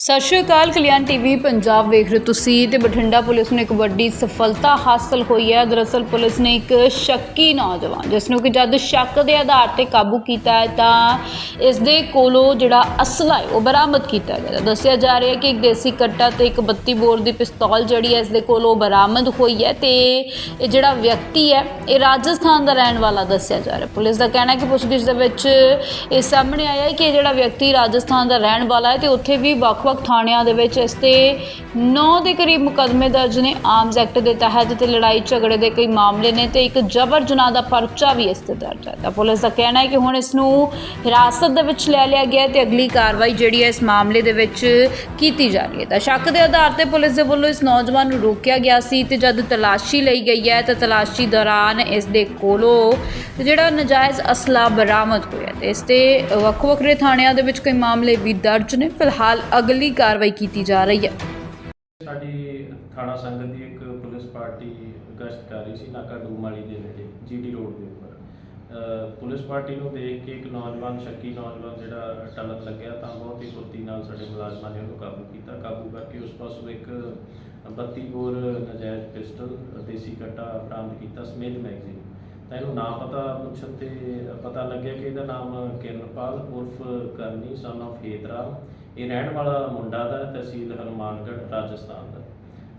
ਸਤਿ ਸ਼੍ਰੀ ਅਕਾਲ, ਕਲਿਆਣ ਟੀਵੀ ਪੰਜਾਬ ਵੇਖ ਰਹੇ ਹੋ ਤੁਸੀਂ ਤੇ ਬਠਿੰਡਾ ਪੁਲਿਸ ਨੂੰ ਇੱਕ ਵੱਡੀ ਸਫਲਤਾ ਹਾਸਲ ਹੋਈ ਹੈ। ਦਰਅਸਲ ਪੁਲਿਸ ਨੇ ਇੱਕ ਸ਼ੱਕੀ ਨੌਜਵਾਨ, ਜਿਸ ਨੂੰ ਕਿ ਜਦ ਸ਼ੱਕ ਦੇ ਆਧਾਰ ਤੇ ਕਾਬੂ ਕੀਤਾ ਹੈ, ਤਾਂ ਇਸ ਦੇ ਕੋਲੋਂ ਜਿਹੜਾ ਅਸਲਾ ਹੈ, ਉਹ ਬਰਾਮਦ ਕੀਤਾ ਗਿਆ। ਦੱਸਿਆ ਜਾ ਰਿਹਾ ਹੈ ਕਿ ਇੱਕ ਦੇਸੀ ਕੱਟਾ ਤੇ ਇੱਕ 32 ਬੋਰ ਦੀ ਪਿਸਤੌਲ ਜਿਹੜੀ ਹੈ, ਇਸ ਦੇ ਕੋਲੋਂ ਬਰਾਮਦ ਹੋਈ ਹੈ ਤੇ ਇਹ ਜਿਹੜਾ ਵਿਅਕਤੀ ਹੈ, ਇਹ ਰਾਜਸਥਾਨ ਦਾ ਰਹਿਣ ਵਾਲਾ ਦੱਸਿਆ ਜਾ ਰਿਹਾ ਪੁਲਿਸ ਦਾ ਕਹਿਣਾ ਹੈ ਕਿ ਪੁੱਛਗਿੱਛ ਦੇ ਵਿੱਚ ਇਹ ਸਾਹਮਣੇ ਆਇਆ ਹੈ ਕਿ ਇਹ ਜਿਹੜਾ ਵਿਅਕਤੀ ਰਾਜਸਥਾਨ ਦਾ ਰਹਿਣ ਵਾਲਾ ਹੈ ਤੇ ਉੱਥੇ ਵੀ ਵੱਖ-ਵੱਖ ਥਾਣਿਆਂ ਦੇ ਵਿੱਚ ਇਸ ਤੇ 9 ਦੇ ਕਰੀਬ ਮੁਕੱਦਮੇ ਦਰਜ ਨੇ। ਆਰਮਸ ਐਕਟ ਦੇ ਤਹਿਤ ਤੇ ਲੜਾਈ ਝਗੜੇ ਦੇ ਕਈ ਮਾਮਲੇ ਨੇ ਤੇ ਇੱਕ ਜਬਰ ਜਨਾਹ ਦਾ ਪਰਚਾ ਵੀ ਇਸ ਤੇ ਦਰਜ ਹੈ। ਤਾਂ ਪੁਲਿਸ ਦਾ ਕਹਿਣਾ ਹੈ ਕਿ ਹੁਣ ਇਸ ਨੂੰ ਹਿਰਾਸਤ ਦੇ ਵਿੱਚ ਲੈ ਲਿਆ ਗਿਆ ਹੈ ਤੇ ਅਗਲੀ ਕਾਰਵਾਈ ਜਿਹੜੀ ਹੈ ਇਸ ਮਾਮਲੇ ਦੇ ਵਿੱਚ ਕੀਤੀ ਜਾ ਰਹੀ ਹੈ। ਤਾਂ ਸ਼ੱਕ ਦੇ ਆਧਾਰ ਤੇ ਪੁਲਿਸ ਦੇ ਵੱਲੋਂ ਇਸ ਨੌਜਵਾਨ ਨੂੰ ਰੋਕਿਆ ਗਿਆ ਸੀ ਤੇ ਜਦ ਤਲਾਸ਼ੀ ਲਈ ਗਈ ਹੈ ਤਾਂ ਤਲਾਸ਼ੀ ਦੌਰਾਨ ਇਸ ਦੇ ਕੋਲੋਂ ਜਿਹੜਾ ਨਜਾਇਜ਼ ਅਸਲਾ ਬਰਾਮਦ ਹੋਇਆ ਤੇ ਇਸ ਤੇ ਵੱਖ ਵੱਖਰੇ ਥਾਣਿਆਂ ਦੇ ਵਿੱਚ ਕਈ ਮਾਮਲੇ ਵੀ ਦਰਜ ਨੇ। ਫਿਲਹਾਲ ਅਗਲੀ ਕਾਰਵਾਈ ਕੀਤੀ ਜਾ ਰਹੀ ਹੈ। ਸਾਡੀ ਥਾਣਾ ਸੰਗਤ ਦੀ ਇੱਕ ਪੁਲਿਸ ਪਾਰਟੀ ਗਸ਼ਤ ਕਰ ਰਹੀ ਸੀ, ਨਾਕਾ ਡੂਮਾਲੀ ਦੇ ਨੇੜੇ, ਜੀਡੀ ਰੋਡ ਦੇ ਉੱਪਰ। ਪੁਲਿਸ ਪਾਰਟੀ ਨੂੰ ਦੇਖ ਕੇ ਇੱਕ ਨੌਜਵਾਨ, ਸ਼ੱਕੀ ਨੌਜਵਾਨ ਜਿਹੜਾ ਟਲਣ ਲੱਗਿਆ, ਤਾਂ ਬਹੁਤ ਹੀ ਫੁਰਤੀ ਨਾਲ ਸਾਡੇ ਮੁਲਾਜ਼ਮਾਂ ਨੇ ਉਹਨੂੰ ਕਾਬੂ ਕੀਤਾ। ਕਾਬੂ ਕਰਕੇ ਉਸ ਪਾਸੋਂ ਇੱਕ 32 ਬੋਰ ਨਜਾਇਜ਼ ਪਿਸਟਲ, ਦੇਸੀ ਕੱਟਾ ਬਰਾਮਦ ਕੀਤਾ, ਸਮੇਤ ਮੈਗਜ਼ੀਨ। ਤਾਂ ਇਹਨੂੰ ਨਾਮ ਪਤਾ ਪੁੱਛਣ ਤੇ ਪਤਾ ਲੱਗਿਆ ਕਿ ਇਹਦਾ ਨਾਮ ਕਿਰਨਪਾਲ ਉਰਫ ਕਰਨੀ ਸਨ of ਹੇਤਰਾਮ। ਇਹ ਰਹਿਣ ਵਾਲਾ ਮੁੰਡਾ ਦਾ ਤਹਿਸੀਲ ਹਨੂਮਾਨਗੜ੍ਹ, ਰਾਜਸਥਾਨ ਦਾ।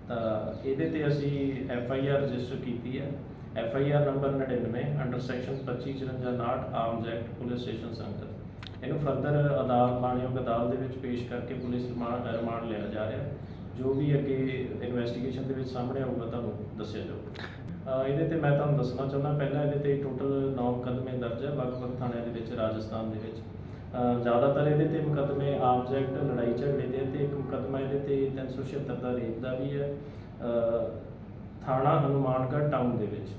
ਤਾਂ ਇਹਦੇ ਤੇ ਅਸੀਂ ਐਫ ਆਈ ਆਰ ਰਜਿਸਟਰ ਕੀਤੀ ਹੈ। F I R number 99 under section 2554 Arms Act police station Sangat. ਇਹਨੂੰ ਫਰਦਰ ਅਦਾਲਤ, ਮਾਨਯੋਗ ਅਦਾਲਤ ਦੇ ਵਿੱਚ ਪੇਸ਼ ਕਰਕੇ ਪੁਲਿਸ ਰਿਮਾਂਡ ਰਿਮਾਂਡ ਲਿਆ ਜਾ ਰਿਹਾ। ਜੋ ਵੀ ਅੱਗੇ ਇਨਵੈਸਟੀਗੇਸ਼ਨ ਦੇ ਵਿੱਚ ਸਾਹਮਣੇ ਆਊਗਾ, ਤੁਹਾਨੂੰ ਦੱਸਿਆ ਜਾਊਗਾ। ਇਹਦੇ ਤੇ ਮੈਂ ਤੁਹਾਨੂੰ ਦੱਸਣਾ ਚਾਹੁੰਦਾ, ਪਹਿਲਾਂ ਇਹਦੇ ਤੇ ਟੋਟਲ 9 ਮੁਕੱਦਮੇ ਦਰਜ ਹੈ, ਵੱਖ-ਵੱਖ ਥਾਣਿਆਂ ਦੇ ਵਿੱਚ, ਰਾਜਸਥਾਨ ਦੇ ਵਿੱਚ। ਜ਼ਿਆਦਾਤਰ ਇਹਦੇ ਤੇ ਮੁਕੱਦਮੇ ਆਬਜੈਕਟ ਲੜਾਈ ਝਗੜੇ ਦੇ ਤੇ ਇੱਕ ਮੁਕੱਦਮਾ ਇਹਦੇ ਤੇ 376 ਦਾ ਰੇਪ ਦਾ ਵੀ ਹੈ। ਥਾਣਾ ਹਨੂਮਾਨਗੜ੍ਹ ਟਾਊਨ ਦੇ ਵਿੱਚ।